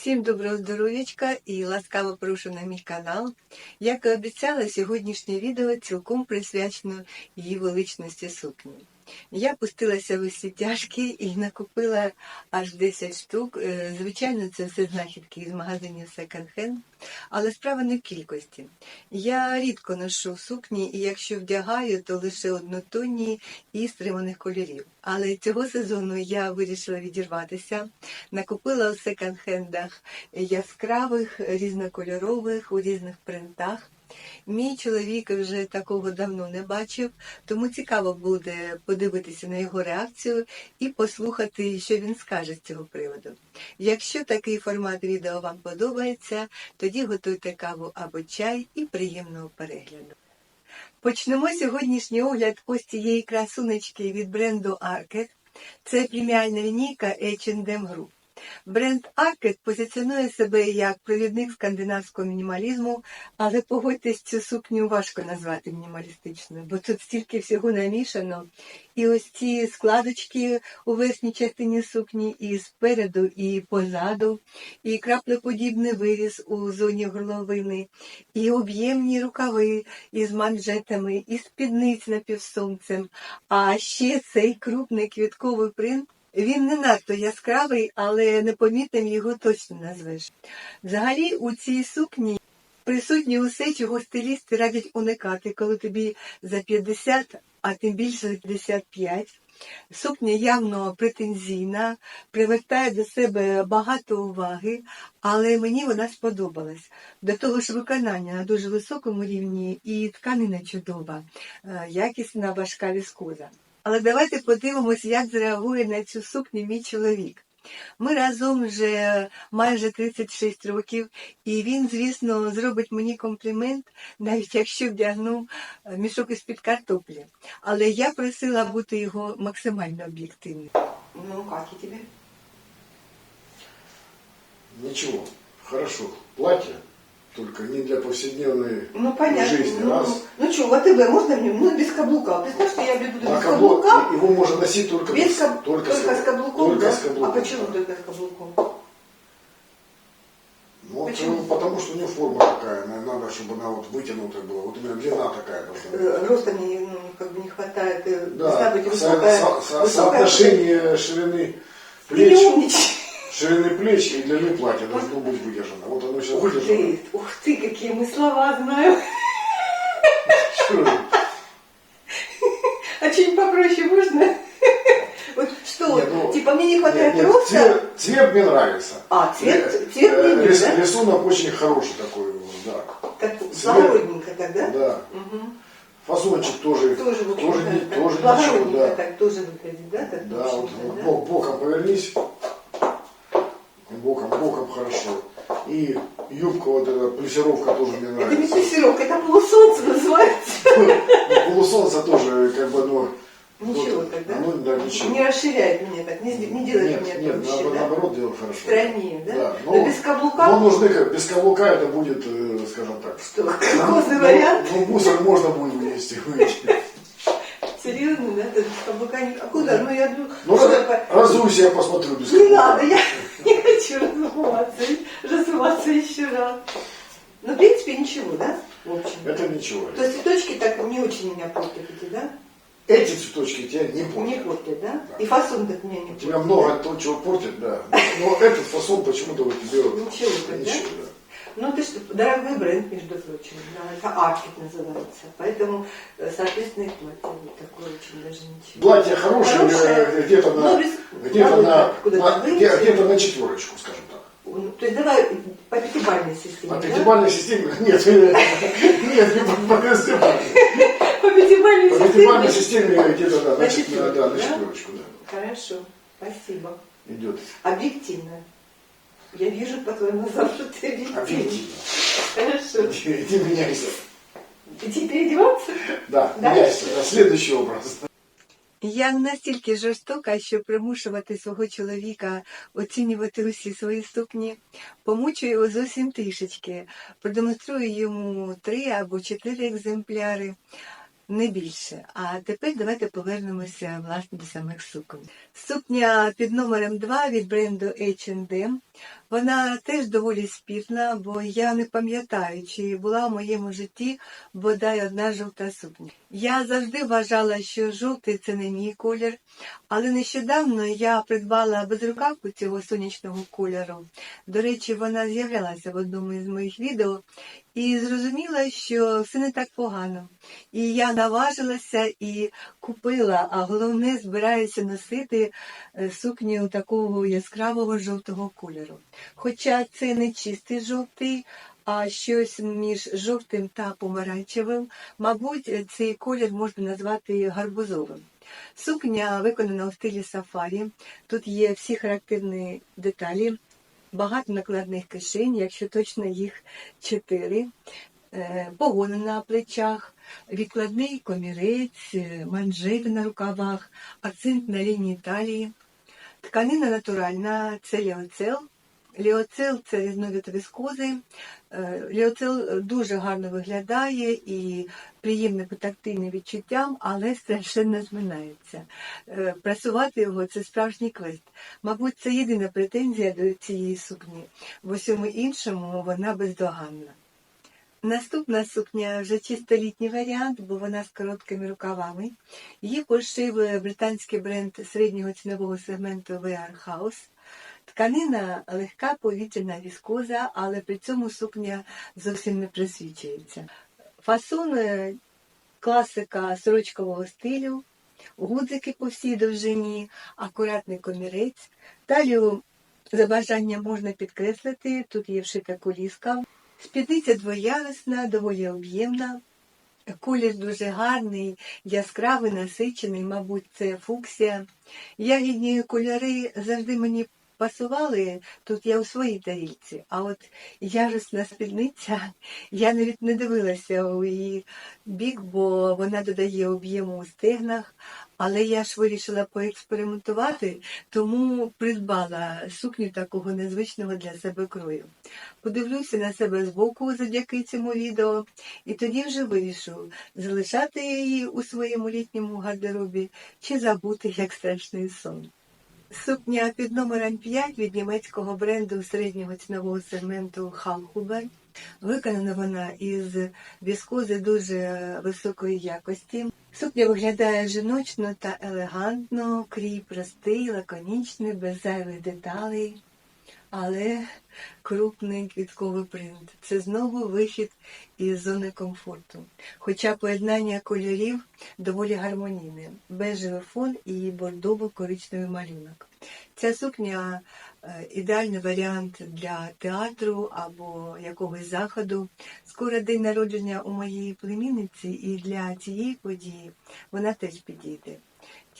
Всім доброго здоров'ячка і ласкаво прошу на мій канал. Як і обіцяла, сьогоднішнє відео цілком присвячено її величності сукні. Я пустилася в усі тяжкі і накупила аж 10 штук. Е, Звичайно, це все знахідки із магазинів Hand, але справа не в кількості. Я рідко ношу сукні, і якщо вдягаю, то лише однотонні і стриманих кольорів. Але цього сезону я вирішила відірватися. Накупила у секонд-хендах яскравих, різнокольорових, у різних принтах. Мій чоловік вже такого давно не бачив, тому цікаво буде подивитися на його реакцію і послухати, що він скаже з цього приводу. Якщо такий формат відео вам подобається, тоді готуйте каву або чай і приємного перегляду. Почнемо сьогоднішній огляд ось цієї красунечки від бренду Arket. Це преміальна лінійка H&M Group. Бренд Arket позиціонує себе як провідник скандинавського мінімалізму, але погодьтесь, цю сукню важко назвати мінімалістичною, бо тут стільки всього намішано. І ось ці складочки у верхній частині сукні і спереду, і позаду, і краплеподібний виріз у зоні горловини, і об'ємні рукави із манжетами, і спідниць напівсонцем. А ще цей крупний квітковий принт. Він не надто яскравий, але непомітним його точно назвеш. Взагалі у цій сукні присутні усе, чого стилісти радять уникати, коли тобі за 50, а тим більше за 55. Сукня явно претензійна, привертає до себе багато уваги, але мені вона сподобалась. До того ж, виконання на дуже високому рівні і тканина чудова, е, якісна важка віскоза. Але давайте подивимось, як зреагує на цю сукню мій чоловік. Ми разом вже майже 36 років, і він, звісно, зробить мені комплімент, навіть якщо вдягну е, мішок із-під картоплі. Але я просила бути його максимально об'єктивним. Ну, як і тобі? Ничего, хорошо. Платье, только не для повседневной Ну, понятно. жизни. Ну, Раз. ну что, в АТБ можно в нем? Ну, без каблука. Представь, что я буду без На каблук, каблука. его можно носить только, Без каб- только, только, с, каблуком, только да? с каблуком. А почему да. только с каблуком? Ну, вот, Почему? ну, потому что у нее форма такая, на- надо, чтобы она вот вытянутая была. Вот у меня длина такая должна быть. Э, Роста мне ну, как бы не хватает. э, Да, Должна быть со- высокая. со- со- высокая- соотношение ширины Ты не плеч, умничай. Ширины плеч и длины платья должно быть выдержано. Вот оно сейчас Ух выдержано. ты, ух ты, какие мы слова. Что? А что-нибудь попроще можно? Вот что, Нет, ну, типа мне не хватает Нет, нет, роста? цвет, цвет мне нравится. А, цвет, Э, цвет э, мне, рис- да? Рисунок очень хороший такой, да. Так, благородненько тогда? Да. Мгм. Фасончик тоже, Тоже, в тоже, не- так, тоже благородненько ничего, да. так тоже выглядит, да? Так, в Да, вот, общем-то, вот да? бок- боком повернись. Боком, боком хорошо. И юбка вот эта плюсировка тоже мне Это не нравится. плюсировка, это полусолнце называется. Ну, Полусолнце тоже как бы, ну... Ничего вот, тогда. Ну, да, ничего. Не расширяет меня так, не, не делает нет, меня нет, тоньше, наоборот, да? наоборот дело хорошо. Стройнее, да? Да, Но но, без каблука, но нужны, без каблука это будет, э, скажем так, что, кокосный ну, вариант. Ну, мусор можно будет вынести. вынести. Серьезно, да? Без каблука не... А куда? Ну, я думаю, Ну, разуйся, я посмотрю без Не каблука. надо, я не хочу разуваться, разуваться еще раз. Ну, в принципе, ничего, да? В общем. Это ничего. То есть цветочки так не очень меня портят эти, да? Эти цветочки тебя не Не портят. портят, да? Да. И фасон так меня не У тебя портит. много того, чего портит, да. Но этот фасон почему-то у тебя... Ничего да? Ничего, да. Ну, ты что, дорогой бренд, между прочим, да, это Аркет называется. Поэтому, э, соответственно, и платье вот такое очень даже ничего. Платье хорошее, Хорошее, э, где-то но на, без- где-то на, на- где- где-то на четверочку, скажем так. Ну, То есть давай по пятибалльной системе, По да? пятибалльной системе, нет, э, нет, не по- по пятибалльной. По пятибалльной По системе. пятибалльной системе где-то, да, На четверочку, да, Хорошо, спасибо. идет. Объективно. Я вижу по твоим глазам, что ты объективный. Объективно. Хорошо. Иди меняйся. Идти переодеваться? Да, Дальше. меняйся. Да, Следующий образ. Я настільки жорстока, що примушувати свого чоловіка оцінювати усі свої ступні, помучу його зовсім трішечки, продемонструю йому три або чотири екземпляри. не більше. А тепер давайте повернемося власне до самих суконь. Сукня під номером 2 від бренду H&M. вона теж доволі спірна, бо я не пам'ятаю, чи була в моєму житті бодай одна жовта сукня. Я завжди вважала, що жовтий це не мій колір, але нещодавно я придбала безрукавку цього сонячного кольору. До речі, вона з'являлася в одному із моїх відео і зрозуміла, що все не так погано. І я наважилася і купила, а головне збираюся носити е, сукню такого яскравого жовтого кольору. Хоча це не чистий жовтий, а щось між жовтим та помаранчевим, мабуть, цей колір можна назвати гарбузовим. Сукня виконана у стилі сафарі. Тут є всі характерні деталі, багато накладних кишень, якщо точно їх чотири, е, погони на плечах, відкладний комірець, е, манжети на рукавах, акцент на лінії талії. Тканина натуральна, це Ліоцел це різновид віскози. Е, Ліоцел дуже гарно виглядає і приємне по тактильним відчуттям, але страшенно зминається. Е, Прасувати його це справжній квест. Мабуть, це єдина претензія до цієї сукні. В усьому іншому вона бездоганна. Наступна сукня вже чисто літній варіант, бо вона з короткими рукавами. Її пошив британський бренд середнього цінового сегменту VR House. Тканина легка повітряна віскоза, але при цьому сукня зовсім не присвічується. Фасон е, класика сорочкового стилю, гудзики по всій довжині, акуратний комірець. Талію за бажанням можна підкреслити, тут є вшита коліска. Спідниця двоярусна, доволі об'ємна. Колір дуже гарний, яскравий, насичений, мабуть, це фуксія. Ягідні кольори завжди мені пасували, тут я у своїй тарілці, а от ярусна спідниця, я навіть не дивилася у її бік, бо вона додає об'єму у стегнах, але я ж вирішила поекспериментувати, тому придбала сукню такого незвичного для себе крою. Подивлюся на себе збоку завдяки цьому відео, і тоді вже вирішу, залишати її у своєму літньому гардеробі чи забути як страшний сон. Сукня під номером 5 від німецького бренду середнього цінового сегменту Халхубер. Виконана вона із віскози дуже високої якості. Сукня виглядає жіночно та елегантно, крій простий, лаконічний, без зайвих деталей, але крупний квітковий принт. Це знову вихід із зони комфорту. Хоча поєднання кольорів доволі гармонійне, бежевий фон і бордово-коричневий малюнок. Ця сукня е, ідеальний варіант для театру або якогось заходу. Скоро день народження у моєї племінниці, і для цієї події вона теж підійде.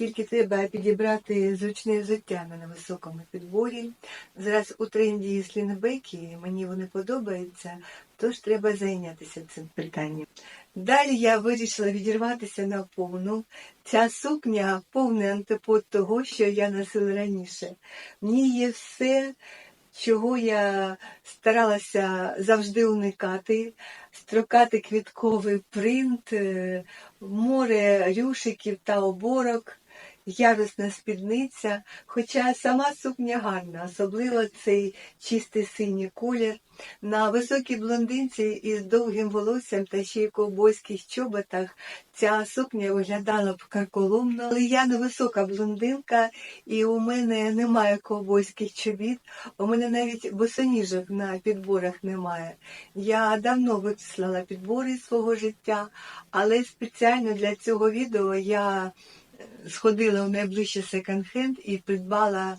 Тільки треба підібрати зручне взуття на невисокому підборі. Зараз у тренді слінбеки, мені вони подобаються, тож треба зайнятися цим питанням. Далі я вирішила відірватися на повну. Ця сукня повний антипод того, що я носила раніше. Ній є все, чого я старалася завжди уникати. Строкати квітковий принт, е, море рюшиків та оборок, ярусна спідниця. Хоча сама сукня гарна, особливо цей чистий синій колір. На високій блондинці із довгим волоссям та ще й ковбойських чоботах ця сукня виглядала б карколомно. Але я не висока блондинка, і у мене немає ковбойських чобіт, у мене навіть босоніжок на підборах немає. Я давно вичислила підбори свого життя, але спеціально для цього відео я сходила в найближчий секонд-хенд і придбала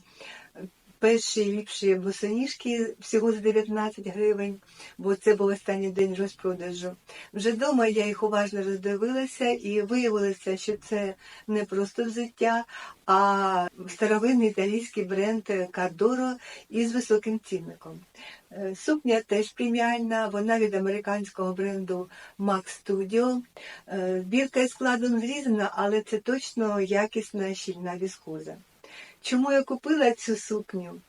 перші ліпші босоніжки всього за 19 гривень, бо це був останній день розпродажу. Вже вдома я їх уважно роздивилася і виявилося, що це не просто взуття, а старовинний італійський бренд Кардоро із високим цінником. Е, Сукня теж преміальна, вона від американського бренду Max Studio. Е, Бірка із складом зрізана, але це точно якісна щільна віскоза. Чому я купила цю сукню?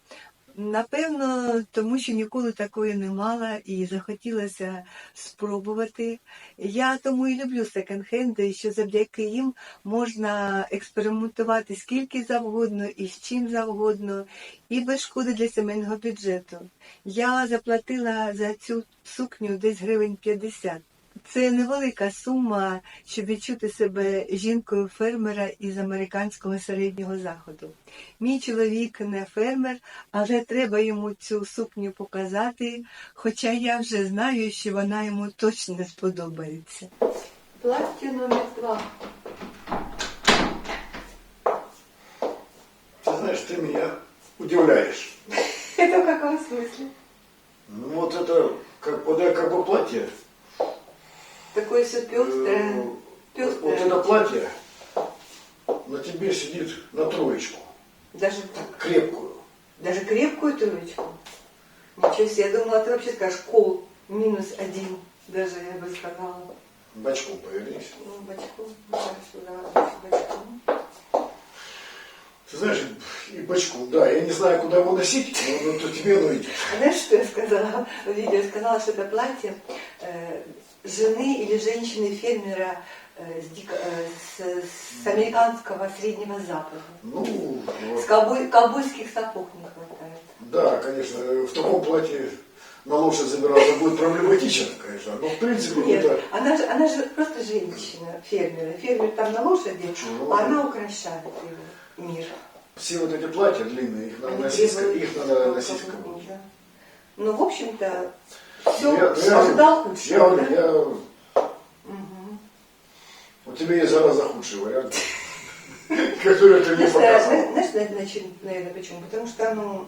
Напевно, тому що ніколи такої не мала і захотілося спробувати. Я тому і люблю секонд-хенди, що завдяки їм можна експериментувати скільки завгодно і з чим завгодно, і без шкоди для сімейного бюджету. Я заплатила за цю сукню десь гривень 50. Це невелика сума, щоб відчути себе жінкою фермера із американського середнього заходу. Мій чоловік не фермер, але треба йому цю сукню показати, хоча я вже знаю, що вона йому точно не сподобається. Плаття номер два. Ты знаешь, ты меня удивляешь. Это в каком смысле? Ну вот это, как, вот это как бы платье. Такое все пестрое. э, Пестрое. Вот это платье на тебе сидит на троечку. Даже так. Крепкую. Даже крепкую троечку. Ничего себе, я думала, ты вообще скажешь кол минус один. Даже я бы сказала. Бочком повернись. Ну, бочком. Так, сюда, бочком. Ты знаешь, и бочком, да, я не знаю, куда его носить, но, но то тебе оно идет. А Знаешь, что я сказала в видео? Я сказала, что это платье жены или женщины-фермера э, с, дико- э, с- с американского Среднего Запада. Ну. С ковбой- ковбойских сапог не хватает. да, конечно, в таком платье на лошадь забираться будет проблематично, конечно, но в принципе Нет, это... она же, она же просто женщина, фермер. Фермер там на лошади, Ну, а она украшает его мир. Все вот эти платья длинные, их надо носить, их надо носить да. Ну, в общем-то, все я- ожидал худшего, Я, да? я, Мгм. у тебя есть гораздо худший вариант, который ты мне Знаешь, показывал. знаешь, наверное, почему? Потому что ну,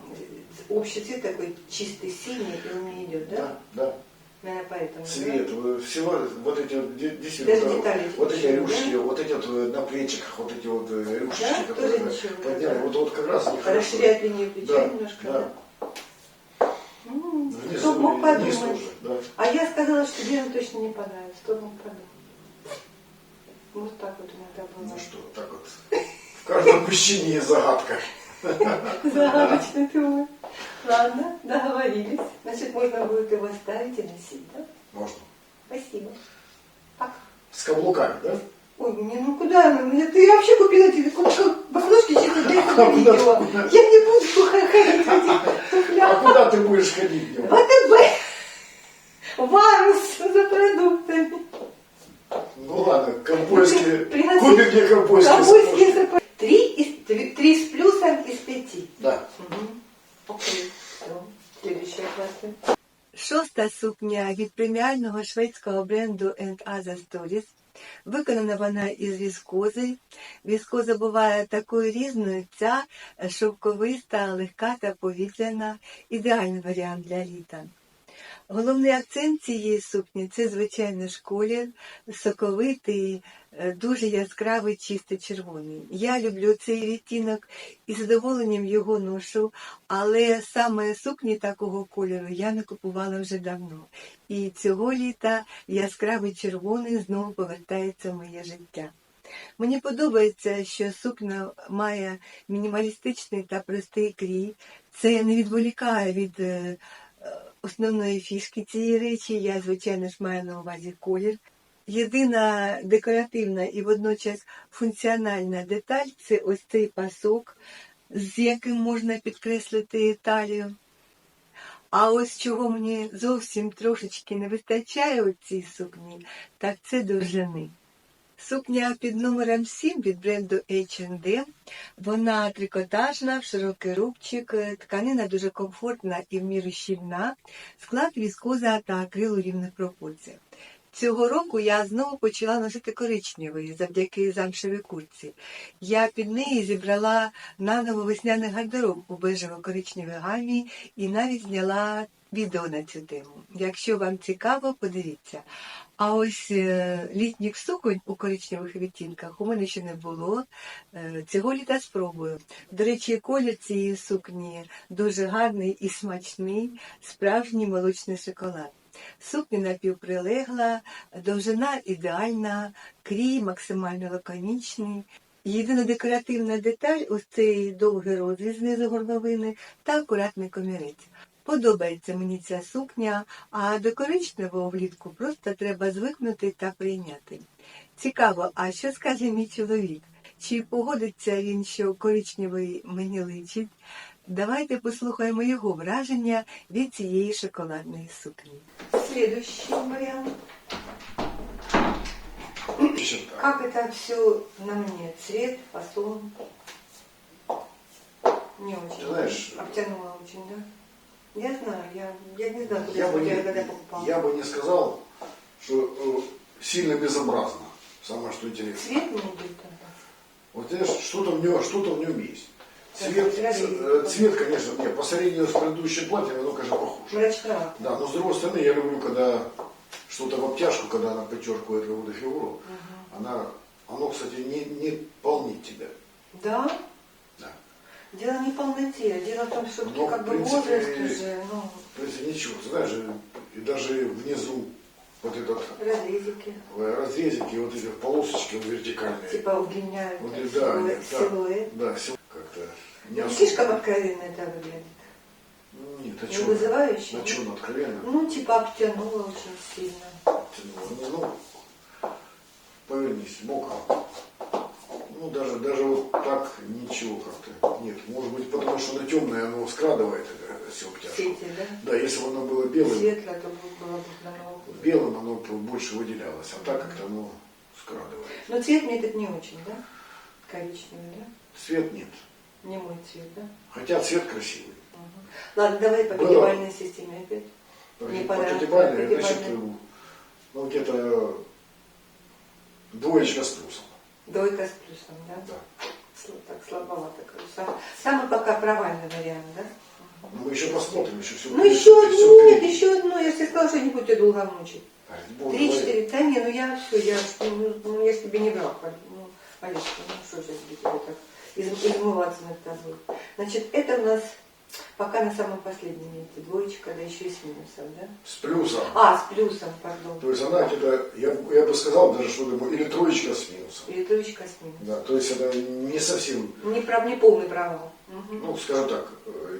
общий цвет такой чистый синий, и он не идет, да? Да, да. Наверное, поэтому. Цвет, э, всего вот эти вот де- действительно, Даже детали вот эти да? вот эти вот э, на плечиках, вот эти вот э, рюшечки, Да? которые подняли, вот, вот как раз. Расширяет линию плеча Да, немножко, да. да? Кто мог подумать? тоже, да. А я сказала, что Лена точно не понравится. Кто мог подумать? Вот так вот иногда Ну бывает. что, так вот. В каждом мужчине есть загадка. Загадочный ты мой. Ладно, договорились. Значит, можно будет его ставить и носить, да? Можно. Спасибо. Пока. С каблуками, да? Ой, мне ну куда? Ну, мне- ты вообще купила тебе этого А куда видео. ты купила? Я не буду ходить этих А куда ты будешь ходить? В? АТБ. Варус за продуктами. Ну ладно. Пригласи- Купи мне Ковбойские сапожки. сапоги. Три, из, три, три с плюсом из пяти. Да. Окей, все. Следующая класса. Шоста сукня від преміального шведського бренду Other Stories. Виконана вона із віскози. Віскоза буває такою різною, ця шовковиста, легка та повітряна. Ідеальний варіант для літа. Головний акцент цієї сукні це, звичайно, ж соковитий, е, дуже яскравий, чистий червоний. Я люблю цей відтінок і задоволенням його ношу, але саме сукні такого кольору я не купувала вже давно. І цього літа яскравий червоний знову повертається в моє життя. Мені подобається, що сукня має мінімалістичний та простий крій. Це не відволікає від е, е, основної фішки цієї речі. Я, звичайно ж, маю на увазі колір. Єдина декоративна і водночас функціональна деталь це ось цей пасок, з яким можна підкреслити талію. А ось чого мені зовсім трошечки не вистачає у цій сукні, так це довжини. Сукня під номером 7 від бренду H&M. Вона трикотажна, в широкий рубчик, е, тканина дуже комфортна і в міру щільна, склад віскоза та акрил у рівних пропорціях. Цього року я знову почала носити коричневий завдяки замшевій куртці. Я під неї зібрала наново весняний гардероб у бежево-коричневій гамі і навіть зняла відео на цю тему. Якщо вам цікаво, подивіться. А ось е, літніх суконь у коричневих відтінках у мене ще не було. Е, Цього літа спробую. До речі, колір цієї сукні дуже гарний і смачний, справжній молочний шоколад. Сукня напівприлегла, довжина ідеальна, крій максимально лаконічний. Єдина декоративна деталь ось цей довгий розріз знизу горловини та акуратний комірець. Подобається мені ця сукня, а до коричневого влітку просто треба звикнути та прийняти. Цікаво, а що скаже мій чоловік? Чи погодиться він, що коричневий мені личить? Давайте послухаємо його враження від цієї шоколадної сукні. Слідущий варіант. Как это все на мне? Цвет, фасон? Не очень. Знаешь, Обтянула очень, да? Я знаю, я, я не знаю, куда Я бы, я не, когда покупала. я бы не сказал, что э, сильно безобразно. Самое что интересно. Цвет не идет тогда. Вот знаешь, что-то в нем, что-то в нем есть. Цвет, здравия. э, цвет, конечно, нет, по сравнению с предыдущим платьем, оно, конечно, похоже. Мрачновато. Да, но с другой стороны, я люблю, когда что-то в обтяжку, когда она подчеркивает какую-то фигуру, она, оно, кстати, не, не полнит тебя. Да. Дело не в полноте, дело в том, что Ну, ты как в бы принципе, возраст уже, ну, То есть ничего, ты знаешь, и даже внизу вот этот разрезики. разрезики, вот эти полосочки вот вертикальные. Типа удлиняют Вот, да, силуэт. да, силуэт. да, сил- как-то не Ну, особо. слишком откровенно это выглядит. Нет, а Не чё, вызывающе, а он откровенно? Ну, типа обтянула очень сильно. тянуло? Не, ну, повернись боком. Ну, даже, даже вот так ничего как-то. Нет, может быть, потому что оно темное, оно скрадывает это все обтяжку. Сети, да? Да, если бы оно было белым, Светло, то было бы намного белым оно больше выделялось, а так как-то оно скрадывает. Но цвет мне этот не очень, да? Коричневый, да? Цвет нет. Не мой цвет, да? Хотя цвет красивый. Мгм. Ладно, давай по Было. пятибалльной системе опять. Не по Пятибалльной. значит, э, ну, где-то двоечка с плюсом. Двойка с плюсом, да? Да. Так слабовато. кажется. Сам- Самый пока провальный вариант, да? Ну, мы еще посмотрим, еще все Ну еще одну, нет, еще одну. Я тебе сказала, что не буду тебя долго мучить. Три-четыре. Да не, ну я все, я, ж, ну, ну, я тебе не враг. Ну, Олежка, ну что сейчас тебе так из- измываться над тобой. Значит, это у нас пока на самом последнем месте. Двоечка, да еще и с минусом, да? С плюсом. А, с плюсом, пардон. То есть она где-то, я, я бы сказал даже, что это или троечка с минусом. Или троечка с минусом. Да, то есть это не совсем, Не, прав, не полный провал. Мгм. ну, скажем так, э,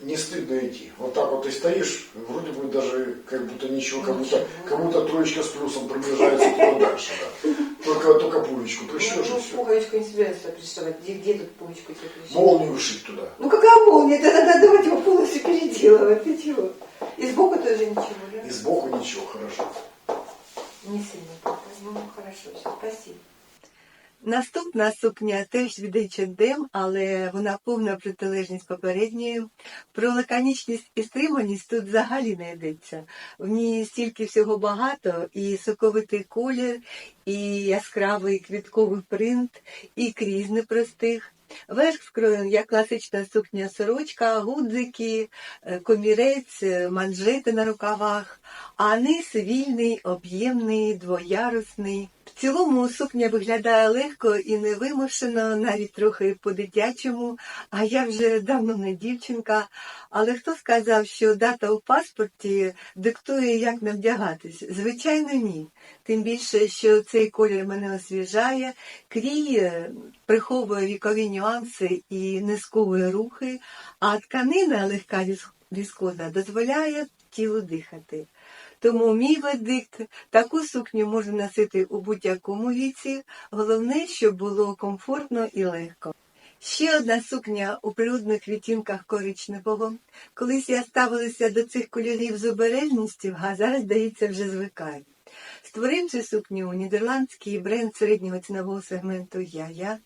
не стыдно идти. Вот так вот ты стоишь, вроде бы даже как будто ничего, как будто, как будто троечка с плюсом приближается туда дальше. Да. Только, только пулечку прищешь ну, и все. пуговичку не собираюсь пришивать. Где, где тут пуговичку тебе пришивать? Молнию вшить туда. Ну какая молния? Это надо давать его полностью переделывать. Ты чего? И сбоку тоже ничего, да? И сбоку ничего, хорошо. Не сильно пока. Ну, хорошо, все, спасибо. Наступна сукня теж від H&M, але вона повна протилежність попередньої. Про лаконічність і стриманість тут взагалі не йдеться. В ній стільки всього багато, і соковитий колір, і яскравий квітковий принт, і крізь непростих. Верх вкроєн, як класична сукня сорочка, гудзики, е, комірець, е, манжети на рукавах, а низ вільний, об'ємний, двоярусний. В цілому сукня виглядає легко і невимушено, навіть трохи по-дитячому, а я вже давно не дівчинка. Але хто сказав, що дата у паспорті диктує, як не вдягатись? Звичайно, ні. Тим більше, що цей колір мене освіжає, кріє, приховує вікові нюанси і не сковує рухи, а тканина легка віс- віскоза дозволяє тілу дихати. Тому мій вердикт таку сукню можна носити у будь-якому віці. Головне, щоб було комфортно і легко. Ще одна сукня у природних відтінках коричневого. Колись я ставилася до цих кольорів з обережністю, а зараз, здається, вже звикаю. Створив цю сукню нідерландський бренд середнього цінового сегменту Я-Я.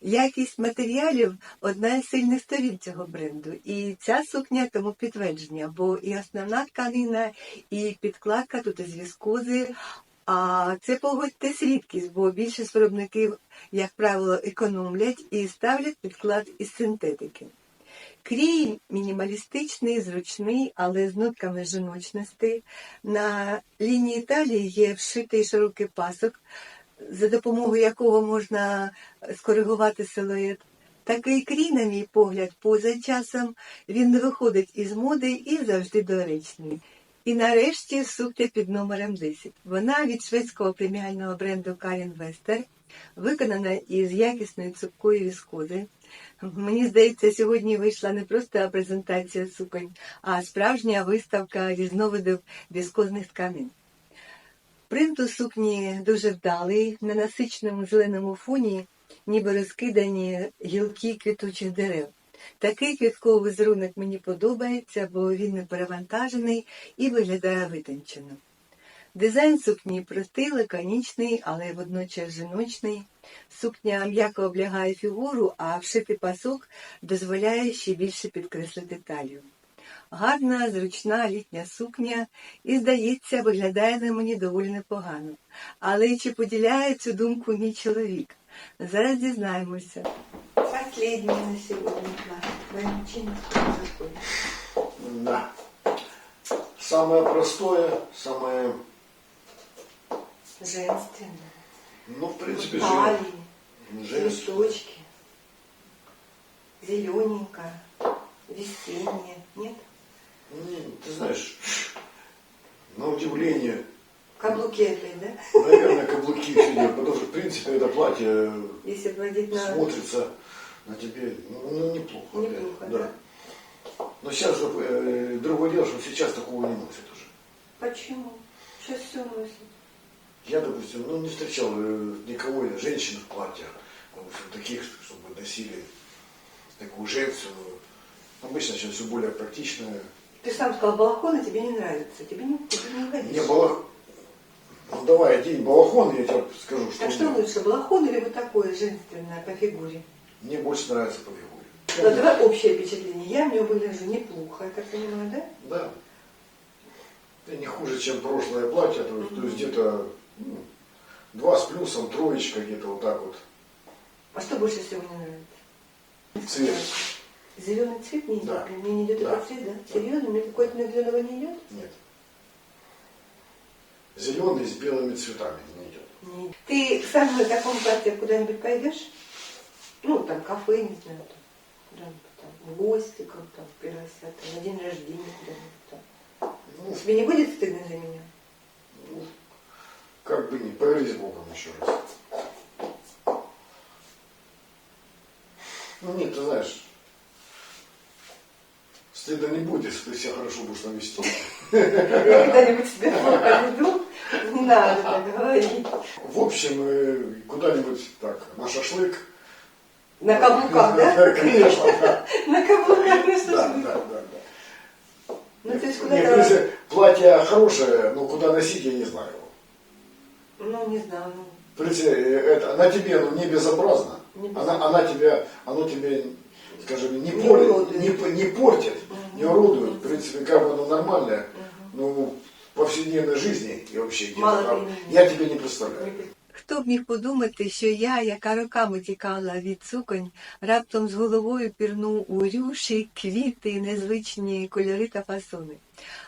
Якість матеріалів одна із сильних сторін цього бренду. І ця сукня тому підтвердження, бо і основна тканина, і підкладка тут із віскози. А це погодьтесь рідкість, бо більшість виробників, як правило, економлять і ставлять підклад із синтетики. Крій мінімалістичний, зручний, але з нотками жіночності. На лінії талії є вшитий широкий пасок, за допомогою якого можна скоригувати силует. Такий крій, на мій погляд, поза часом, він не виходить із моди і завжди доречний. І нарешті сукня під номером 10. Вона від шведського преміального бренду Карін Вестер. виконана із якісної цупкої віскози. Мені здається, сьогодні вийшла не просто презентація суконь, а справжня виставка різновидів віскозних тканин. Принт у сукні дуже вдалий, на насиченому зеленому фоні, ніби розкидані гілки квітучих дерев. Такий квітковий візерунок мені подобається, бо він не перевантажений і виглядає витончено. Дизайн сукні простий, лаконічний, але водночас жіночний. Сукня м'яко облягає фігуру, а вшитий пасок дозволяє ще більше підкреслити талію. Гарна, зручна літня сукня і, здається, виглядає на мені доволі непогано. Але чи поділяє цю думку мій чоловік? Зараз дізнаємося. Последнє на сьогодні Да. Самое простое, самое, Женственно. ну, в принципе, Талии, женское. листочки, зелененько, весеннее. Нет? Ну, Ты знаешь, на удивление, Каблуки опять, да? наверное, каблуки сегодня, потому что, в принципе, это платье Если на... смотрится на тебе, ну, ну, неплохо. Неплохо, да. да. Но сейчас э, другое дело, что сейчас такого не носят уже. Почему? Сейчас все носит. Я, допустим, ну, не встречал э, никого, женщин в платьях, общем, таких, чтобы носили такую женственную. Обычно сейчас все более практичное. Ты сам сказал, балахоны тебе не нравятся. Тебе не, тебе не. Не балах... Ну давай, одень балахон, я тебе скажу, что, Так что мне, лучше, балахон или вот такое женственное по фигуре? мне больше нравится по фигуре. Ну, давай общее впечатление. Я в него выгляжу неплохо, я так понимаю, да? Да. Это не хуже, чем прошлое платье, то, то есть где-то ну, два с плюсом, троечка где-то вот так вот. А что больше всего не нравится? Цвет. Зеленый цвет не идет? Да. Мне не идет Да. этот цвет, да? Серьезно? Мне какой-то зеленого не идет? Нет. Зеленый с белыми цветами не идет. Нет. Ты сам на таком платье куда-нибудь пойдешь? Ну, там, кафе, не знаю, там, куда-нибудь там, в гости, как там, пригласят, там, на день рождения куда-нибудь там. Ну, Тебе не будет стыдно за меня? Ну, как бы не, с Богом еще раз. Ну нет, ты знаешь, стыда не будет, если ты себя хорошо будешь там вести. Я когда-нибудь себе плохо веду, не надо так говорить. В общем, э, куда-нибудь так, на шашлык. На каблуках, да? Конечно, да. На каблуках, ну Да, да, да, да. Ну, то есть куда-то... платье хорошее, но куда носить, я не знаю. Ну, не знаю, ну, В принципе, э, это, на тебе ну, не безобразно. Не Она, она тебя, оно тебе, скажем, не, Не портит, уродует. не, не портит, не уродует. В принципе, как бы оно нормальное. Ну, в повседневной жизни и вообще где-то я тебе не представляю. Хто б міг подумати, що я, яка роками тікала від суконь, раптом з головою пірну у рюші, квіти, незвичні кольори та фасони.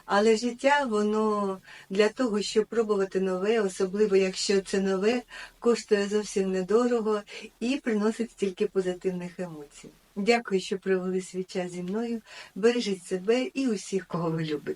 Але життя, воно для того, щоб пробувати нове, особливо якщо це нове, коштує зовсім недорого і приносить стільки позитивних емоцій. Дякую, що провели свій час зі мною. Бережіть себе і усіх, кого ви любите.